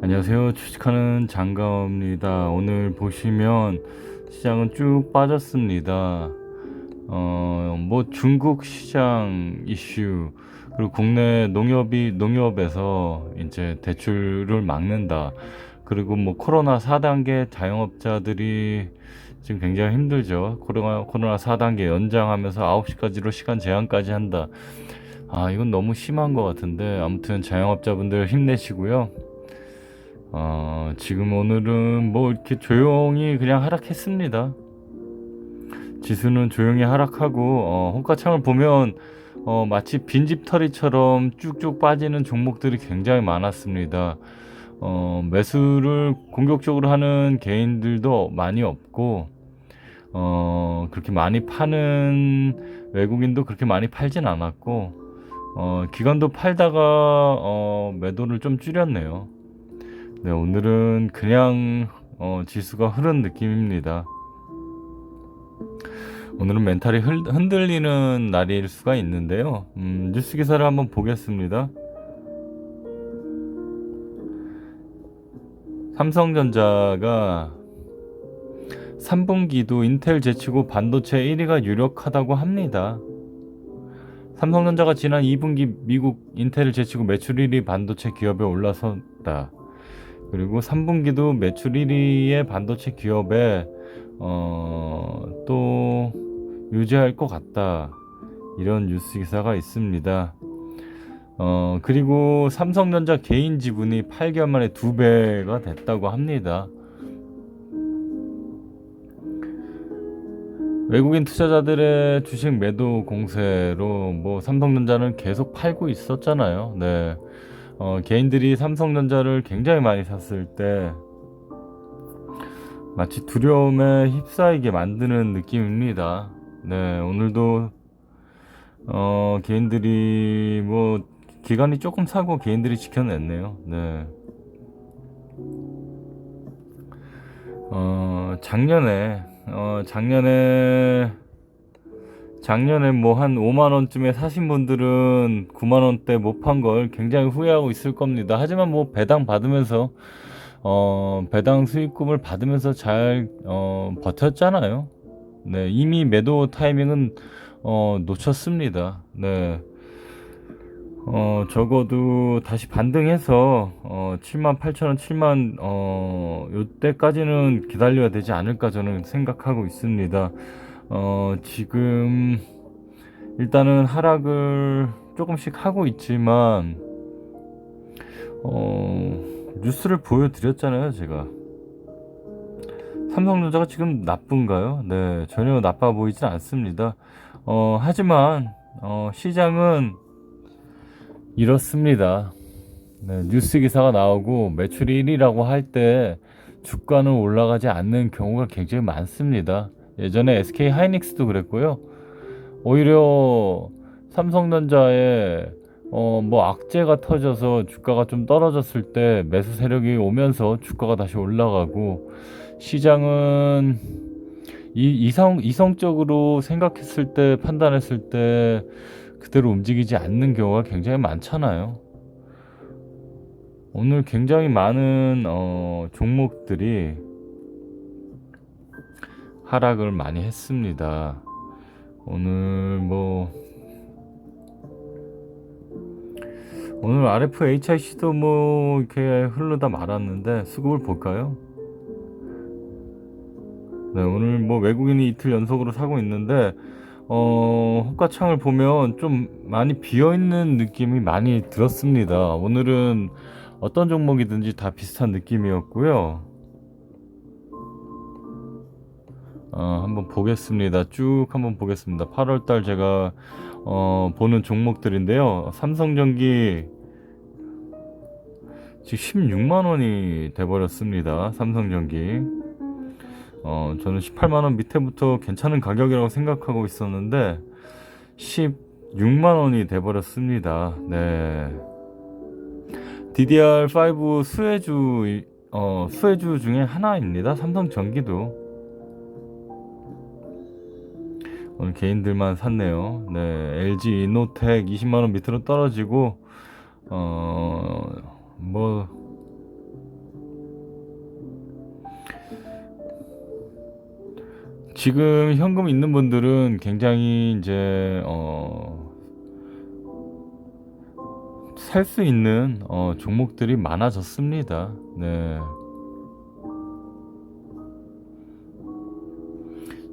안녕하세요. 주식하는 장가입니다. 오늘 보시면 시장은 쭉 빠졌습니다. 어, 뭐 중국 시장 이슈 그리고 국내 농협이 농협에서 이제 대출을 막는다. 그리고 뭐 코로나 4단계 자영업자들이 지금 굉장히 힘들죠. 코로나 코로나 4단계 연장하면서 9시까지로 시간 제한까지 한다. 아, 이건 너무 심한 것 같은데 아무튼 자영업자분들 힘내시고요. 어, 지금 오늘은 뭐 이렇게 조용히 그냥 하락했습니다. 지수는 조용히 하락하고 어, 호가창을 보면 어, 마치 빈집 털이처럼 쭉쭉 빠지는 종목들이 굉장히 많았습니다. 어, 매수를 공격적으로 하는 개인들도 많이 없고 어, 그렇게 많이 파는 외국인도 그렇게 많이 팔진 않았고 어, 기관도 팔다가 어, 매도를 좀 줄였네요. 네, 오늘은 그냥 어, 지수가 흐른 느낌입니다. 오늘은 멘탈이 흘- 흔들리는 날일 수가 있는데요. 음, 뉴스 기사를 한번 보겠습니다. 삼성전자가 3분기도 인텔 제치고 반도체 1위가 유력하다고 합니다. 삼성전자가 지난 2분기 미국 인텔을 제치고 매출 1위 반도체 기업에 올라섰다. 그리고 3분기도 매출 1위의 반도체 기업에 어, 또 유지할 것 같다. 이런 뉴스 기사가 있습니다. 어, 그리고 삼성전자 개인 지분이 8개월 만에 2배가 됐다고 합니다. 외국인 투자자들의 주식 매도 공세로 뭐 삼성전자는 계속 팔고 있었잖아요. 네. 어, 개인들이 삼성전자를 굉장히 많이 샀을 때 마치 두려움에 휩싸이게 만드는 느낌입니다. 네, 오늘도 어, 개인들이 뭐 기관이 조금 사고 개인들이 지켜냈네요. 네. 어, 작년에 어, 작년에 작년에 뭐 한 5만 원쯤에 사신 분들은 9만 원대 못 판 걸 굉장히 후회하고 있을 겁니다. 하지만 뭐 배당 받으면서 어, 배당 수익금을 받으면서 잘 어, 버텼잖아요. 네, 이미 매도 타이밍은 어, 놓쳤습니다. 네. 어, 적어도 다시 반등해서 어, 7만 8천 원, 7만 어, 요때까지는 기다려야 되지 않을까 저는 생각하고 있습니다. 어, 지금 일단은 하락을 조금씩 하고 있지만 어, 뉴스를 보여드렸잖아요, 제가. 삼성전자가 지금 나쁜가요? 네, 전혀 나빠 보이진 않습니다. 어, 하지만 어, 시장은 이렇습니다. 네, 뉴스 기사가 나오고 매출이 1위라고 할 때 주가는 올라가지 않는 경우가 굉장히 많습니다. 예전에 SK 하이닉스도 그랬고요. 오히려 삼성전자에 어, 뭐 악재가 터져서 주가가 좀 떨어졌을 때 매수 세력이 오면서 주가가 다시 올라가고 시장은 이 이성 이성적으로 생각했을 때 판단했을 때 그대로 움직이지 않는 경우가 굉장히 많잖아요. 오늘 굉장히 많은 어, 종목들이 하락을 많이 했습니다. 오늘 뭐 오늘 RFHIC도 뭐 이렇게 흐르다 말았는데 수급을 볼까요? 네, 오늘 뭐 외국인이 이틀 연속으로 사고 있는데 어, 호가창을 보면 좀 많이 비어 있는 느낌이 많이 들었습니다. 오늘은 어떤 종목이든지 다 비슷한 느낌이었고요. 어, 한번 보겠습니다. 쭉 한번 보겠습니다. 8월달 제가 어, 보는 종목들인데요. 삼성전기 지금 16만 원이 돼버렸습니다. 삼성전기. 어, 저는 18만 원 밑에부터 괜찮은 가격이라고 생각하고 있었는데 16만 원이 돼버렸습니다. 네. DDR5 수혜주 어, 수혜주 중에 하나입니다. 삼성전기도. 오늘 개인들만 샀네요. 네, LG 이노텍 20만원 밑으로 떨어지고, 어, 뭐, 지금 현금 있는 분들은 굉장히 이제, 어, 살 수 있는 어, 종목들이 많아졌습니다. 네.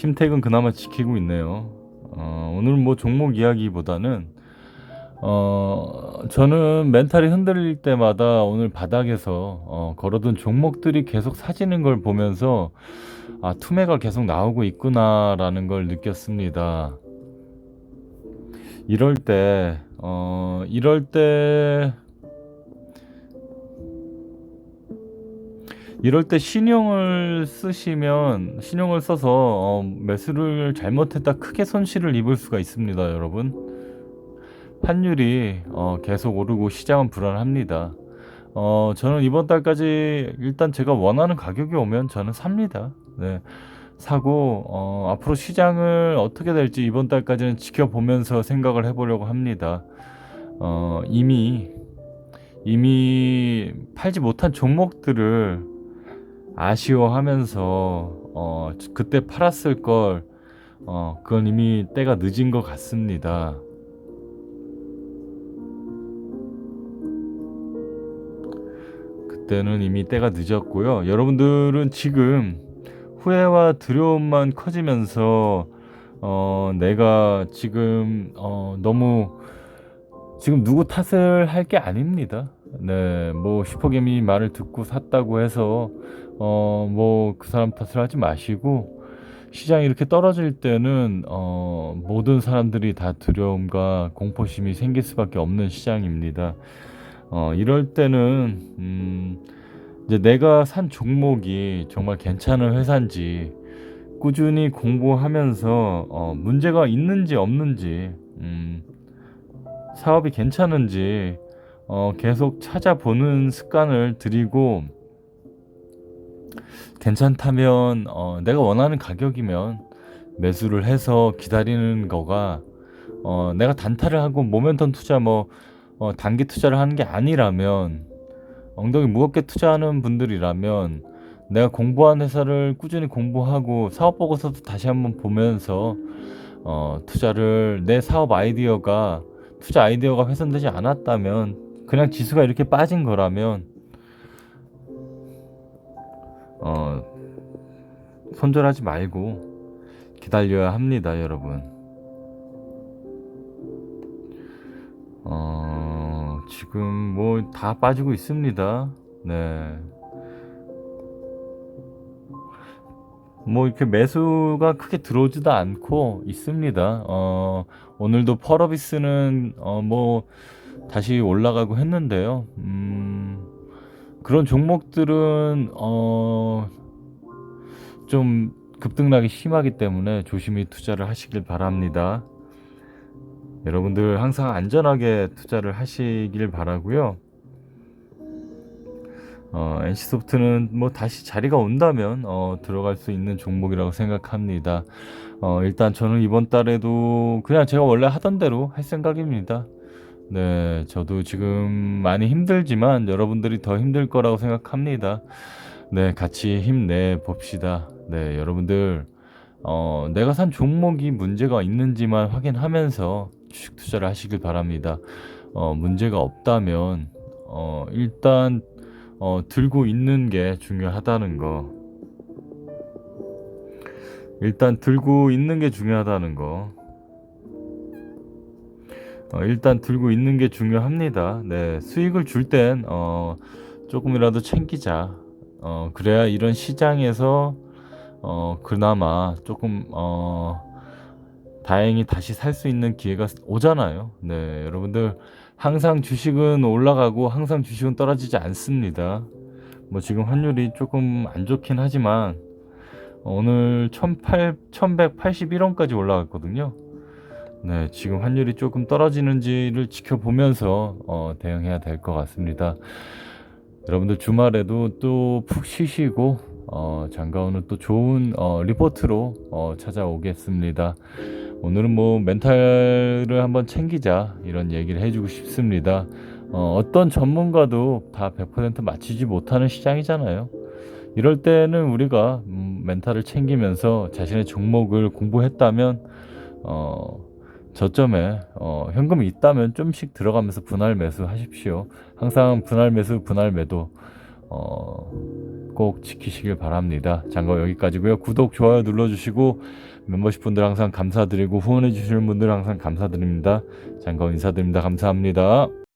심택은 그나마 지키고 있네요. 어, 오늘 뭐 종목 이야기보다는 어, 저는 멘탈이 흔들릴 때마다 오늘 바닥에서 어, 걸어둔 종목들이 계속 사지는 걸 보면서 아, 투매가 계속 나오고 있구나라는 걸 느꼈습니다. 이럴 때, 어, 이럴 때, 이럴 때 신용을 쓰시면, 신용을 써서 어, 매수를 잘못했다 크게 손실을 입을 수가 있습니다, 여러분. 환율이 어, 계속 오르고 시장은 불안합니다. 어, 저는 이번 달까지 일단 제가 원하는 가격이 오면 저는 삽니다. 네. 사고 어, 앞으로 시장을 어떻게 될지 이번 달까지는 지켜보면서 생각을 해보려고 합니다. 어, 이미 이미 팔지 못한 종목들을 아쉬워하면서 어, 그때 팔았을 걸 어, 그건 이미 때가 늦은 것 같습니다. 그때는 이미 때가 늦었고요. 여러분들은 지금 후회와 두려움만 커지면서 어, 내가 지금 어, 너무 지금 누구 탓을 할 게 아닙니다. 네, 뭐 슈퍼게임이 말을 듣고 샀다고 해서 어, 뭐 그 사람 탓을 하지 마시고 시장이 이렇게 떨어질 때는 어, 모든 사람들이 다 두려움과 공포심이 생길 수밖에 없는 시장입니다. 어, 이럴 때는 음, 이제 내가 산 종목이 정말 괜찮은 회사인지 꾸준히 공부하면서 어, 문제가 있는지 없는지 음, 사업이 괜찮은지 어, 계속 찾아보는 습관을 들이고 괜찮다면 어, 내가 원하는 가격이면 매수를 해서 기다리는 거가 어, 내가 단타를 하고 모멘텀 투자 뭐 어, 단기 투자를 하는 게 아니라면 엉덩이 무겁게 투자하는 분들이라면 내가 공부한 회사를 꾸준히 공부하고 사업 보고서도 다시 한번 보면서 어, 투자를 내 사업 아이디어가 투자 아이디어가 훼손되지 않았다면 그냥 지수가 이렇게 빠진 거라면 어, 손절하지 말고 기다려야 합니다, 여러분. 어, 지금 뭐 다 빠지고 있습니다. 네. 뭐 이렇게 매수가 크게 들어오지도 않고 있습니다. 어, 오늘도 펄어비스는 어, 뭐 다시 올라가고 했는데요. 음, 그런 종목들은 어, 좀 급등락이 심하기 때문에 조심히 투자를 하시길 바랍니다. 여러분들 항상 안전하게 투자를 하시길 바라고요. 어, NC소프트는 뭐 다시 자리가 온다면 어, 들어갈 수 있는 종목이라고 생각합니다. 어, 일단 저는 이번 달에도 그냥 제가 원래 하던 대로 할 생각입니다. 네, 저도 지금 많이 힘들지만 여러분들이 더 힘들 거라고 생각합니다. 네, 같이 힘내 봅시다. 네, 여러분들 어, 내가 산 종목이 문제가 있는지만 확인하면서 주식 투자를 하시길 바랍니다. 어, 문제가 없다면 어, 일단 어, 들고 있는 게 중요하다는 거. 일단 들고 있는 게 중요하다는 거. 어, 일단 들고 있는 게 중요합니다. 네, 수익을 줄 땐 어, 조금이라도 챙기자. 어, 그래야 이런 시장에서 어, 그나마 조금 어, 다행히 다시 살 수 있는 기회가 오잖아요. 네, 여러분들 항상 주식은 올라가고 항상 주식은 떨어지지 않습니다. 뭐 지금 환율이 조금 안 좋긴 하지만 오늘 1,800, 1181원까지 올라갔거든요. 네, 지금 환율이 조금 떨어지는지를 지켜보면서 어, 대응해야 될 것 같습니다. 여러분들 주말에도 또 푹 쉬시고 어, 장가 오늘 또 좋은 어, 리포트로 어, 찾아오겠습니다. 오늘은 뭐 멘탈을 한번 챙기자 이런 얘기를 해주고 싶습니다. 어, 어떤 전문가도 다 100% 맞추지 못하는 시장이잖아요. 이럴 때는 우리가 음, 멘탈을 챙기면서 자신의 종목을 공부했다면 어, 저점에 어, 현금이 있다면 좀씩 들어가면서 분할 매수 하십시오. 항상 분할 매수, 분할 매도 어, 꼭 지키시길 바랍니다. 장거 여기까지고요. 구독, 좋아요 눌러주시고 멤버십 분들 항상 감사드리고 후원해 주시는 분들 항상 감사드립니다. 장거 인사드립니다. 감사합니다.